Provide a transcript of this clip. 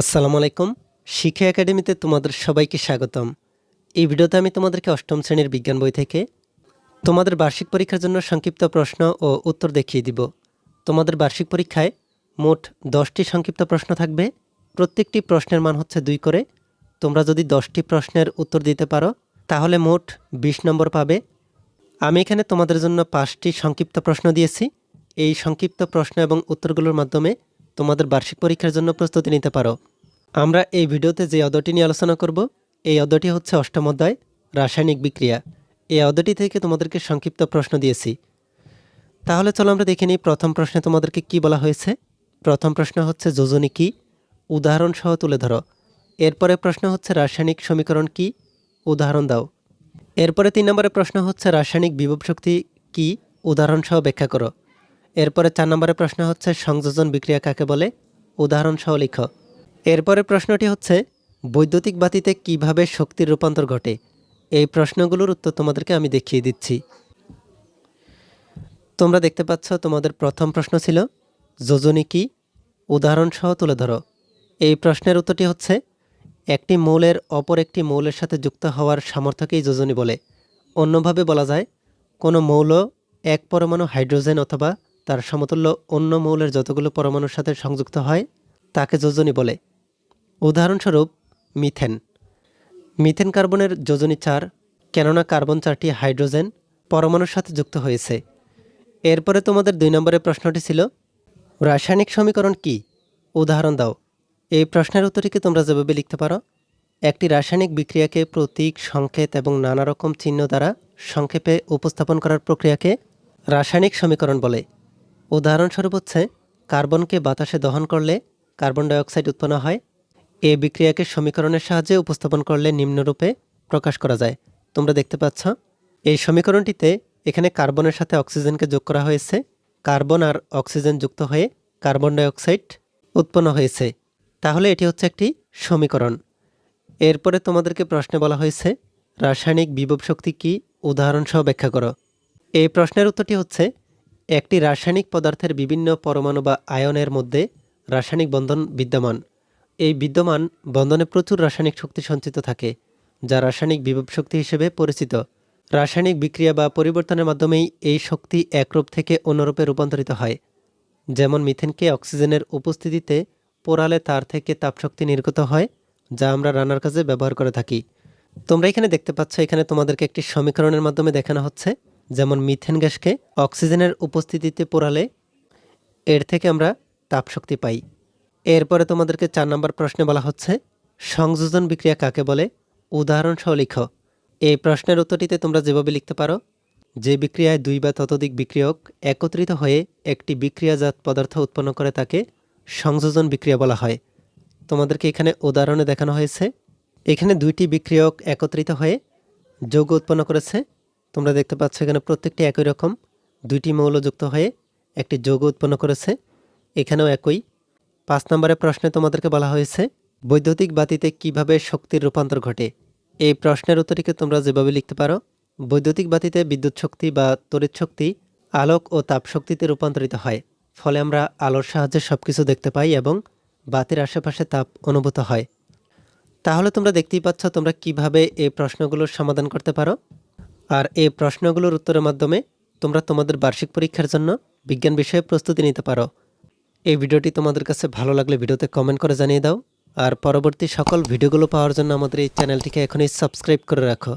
আসসালামু আলাইকুম। শিক্ষা একাডেমিতে তোমাদের সবাইকে স্বাগতম। এই ভিডিওতে আমি তোমাদেরকে অষ্টম শ্রেণির বিজ্ঞান বই থেকে তোমাদের বার্ষিক পরীক্ষার জন্য সংক্ষিপ্ত প্রশ্ন ও উত্তর দেখিয়ে দিব। তোমাদের বার্ষিক পরীক্ষায় মোট দশটি সংক্ষিপ্ত প্রশ্ন থাকবে। প্রত্যেকটি প্রশ্নের মান হচ্ছে দুই করে। তোমরা যদি দশটি প্রশ্নের উত্তর দিতে পারো, তাহলে মোট বিশ নম্বর পাবে। আমি এখানে তোমাদের জন্য পাঁচটি সংক্ষিপ্ত প্রশ্ন দিয়েছি। এই সংক্ষিপ্ত প্রশ্ন এবং উত্তরগুলোর মাধ্যমে তোমাদের বার্ষিক পরীক্ষার জন্য প্রস্তুতি নিতে পারো। আমরা এই ভিডিওতে যে অধ্যায়টি নিয়ে আলোচনা করব, এই অধ্যায়টি হচ্ছে অষ্টম অধ্যায়, রাসায়নিক বিক্রিয়া। এই অধ্যায়টি থেকে তোমাদেরকে সংক্ষিপ্ত প্রশ্ন দিয়েছি। তাহলে চলো আমরা দেখে নিই প্রথম প্রশ্নে তোমাদেরকে কি বলা হয়েছে। প্রথম প্রশ্ন হচ্ছে, যোজনী কি? উদাহরণ সহ তুলে ধরো। এরপরে প্রশ্ন হচ্ছে, রাসায়নিক সমীকরণ কি? উদাহরণ দাও। এরপরে তিন নম্বরের প্রশ্ন হচ্ছে, রাসায়নিক বিভব শক্তি কি? উদাহরণ সহ ব্যাখ্যা করো। এরপরে চার নম্বরের প্রশ্ন হচ্ছে, সংযোজন বিক্রিয়া কাকে বলে? উদাহরণ সহ লিখো। এরপরে প্রশ্নটি হচ্ছে, বৈদ্যুতিক বাতিতে কীভাবে শক্তির রূপান্তর ঘটে? এই প্রশ্নগুলোর উত্তর তোমাদেরকে আমি দেখিয়ে দিচ্ছি। তোমরা দেখতে পাচ্ছ, তোমাদের প্রথম প্রশ্ন ছিল, যোজনী কি? উদাহরণসহ তুলে ধরো। এই প্রশ্নের উত্তরটি হচ্ছে, একটি মৌলের অপর একটি মৌলের সাথে যুক্ত হওয়ার সামর্থ্যকেই যোজনী বলে। অন্যভাবে বলা যায়, কোনো মৌল এক পরমাণু হাইড্রোজেন অথবা তার সমতুল্য অন্য মৌলের যতগুলো পরমাণুর সাথে সংযুক্ত হয়, তাকে যোজনী বলে। উদাহরণস্বরূপ মিথেন। মিথেন কার্বনের যোজনী চার কেননা কার্বন চারটি হাইড্রোজেন, পরমাণুর সাথে যুক্ত হয়েছে। এরপরে তোমাদের দুই নম্বরের প্রশ্নটি ছিল, রাসায়নিক সমীকরণ কি? উদাহরণ দাও। এই প্রশ্নের উত্তরটিকে তোমরা যেভাবে লিখতে পারো, একটি রাসায়নিক বিক্রিয়াকে প্রতীক, সংকেত এবং নানা রকম চিহ্ন দ্বারা সংক্ষেপে উপস্থাপন করার প্রক্রিয়াকে রাসায়নিক সমীকরণ বলে। উদাহরণস্বরূপ হচ্ছে, কার্বনকে বাতাসে দহন করলে কার্বন ডাইঅক্সাইড উৎপন্ন হয় এই বিক্রিয়াকে সমীকরণের সাহায্যে উপস্থাপন করলে নিম্নরূপে প্রকাশ করা যায়। তোমরা দেখতে পাচ্ছ, এই সমীকরণটিতে এখানে কার্বনের সাথে অক্সিজেনকে যোগ করা হয়েছে। কার্বন আর অক্সিজেন যুক্ত হয়ে কার্বন ডাইঅক্সাইড উৎপন্ন হয়েছে। তাহলে এটি হচ্ছে একটি সমীকরণ। এরপরে তোমাদেরকে প্রশ্নে বলা হয়েছে, রাসায়নিক বিভব শক্তি কি? উদাহরণসহ ব্যাখ্যা করো। এই প্রশ্নের উত্তরটি হচ্ছে, একটি রাসায়নিক পদার্থের বিভিন্ন পরমাণু বা আয়নের মধ্যে রাসায়নিক বন্ধন বিদ্যমান। এই বিদ্যমান বন্ধনে প্রচুর রাসায়নিক শক্তি সঞ্চিত থাকে, যা রাসায়নিক বিভব শক্তি হিসেবে পরিচিত। রাসায়নিক বিক্রিয়া বা পরিবর্তনের মাধ্যমেই এই শক্তি একরূপ থেকে অন্যরূপে রূপান্তরিত হয়। যেমন মিথেনকে অক্সিজেনের উপস্থিতিতে পোড়ালে তার থেকে তাপশক্তি নির্গত হয়, যা আমরা রান্নার কাজে ব্যবহার করে থাকি। তোমরা এখানে দেখতে পাচ্ছ, এখানে তোমাদেরকে একটি সমীকরণের মাধ্যমে দেখানো হচ্ছে, যেমন মিথেন গ্যাসকে অক্সিজেনের উপস্থিতিতে পোড়ালে এর থেকে আমরা তাপশক্তি পাই। এরপরে তোমাদেরকে চার নম্বর প্রশ্নে বলা হচ্ছে, সংযোজন বিক্রিয়া কাকে বলে? উদাহরণ সহ লিখো। এই প্রশ্নের উত্তরটিতে তোমরা যেভাবে লিখতে পারো, যে বিক্রিয়ায় দুই বা ততোধিক বিক্রিয়ক একত্রিত হয়ে একটি বিক্রিয়াজাত পদার্থ উৎপন্ন করে তাকে সংযোজন বিক্রিয়া বলা হয়। তোমাদেরকে এখানে উদাহরণে দেখানো হয়েছে, এখানে দুইটি বিক্রিয়ক একত্রিত হয়ে যৌগ উৎপন্ন করেছে। তোমরা দেখতে পাচ্ছ এখানে প্রত্যেকটি একই রকম, দুইটি মৌল যুক্ত হয়ে একটি যৌগ উৎপন্ন করেছে। এখানেও একই পাঁচ নম্বরের প্রশ্নে তোমাদেরকে বলা হয়েছে, বৈদ্যুতিক বাতিতে কীভাবে শক্তির রূপান্তর ঘটে? এই প্রশ্নের উত্তরটিকে তোমরা যেভাবে লিখতে পারো, বৈদ্যুতিক বাতিতে বিদ্যুৎ শক্তি বা তড়িৎ শক্তি, আলোক ও তাপশক্তিতে রূপান্তরিত হয়। ফলে আমরা আলোর সাহায্যে সব কিছু দেখতে পাই এবং বাতির আশেপাশে তাপ অনুভূত হয়। তাহলে তোমরা দেখতেই পাচ্ছ তোমরা কীভাবে এই প্রশ্নগুলোর সমাধান করতে পারো। আর এই প্রশ্নগুলোর উত্তরের মাধ্যমে তোমরা তোমাদের বার্ষিক পরীক্ষার জন্য বিজ্ঞান বিষয়ে প্রস্তুতি নিতে পারো। এই ভিডিওটি তোমাদের কাছে ভালো লাগলে ভিডিওতে কমেন্ট করে জানিয়ে দাও। আর পরবর্তী সকল ভিডিওগুলো পাওয়ার জন্য আমাদের এই চ্যানেলটিকে এখনই সাবস্ক্রাইব করে রাখো।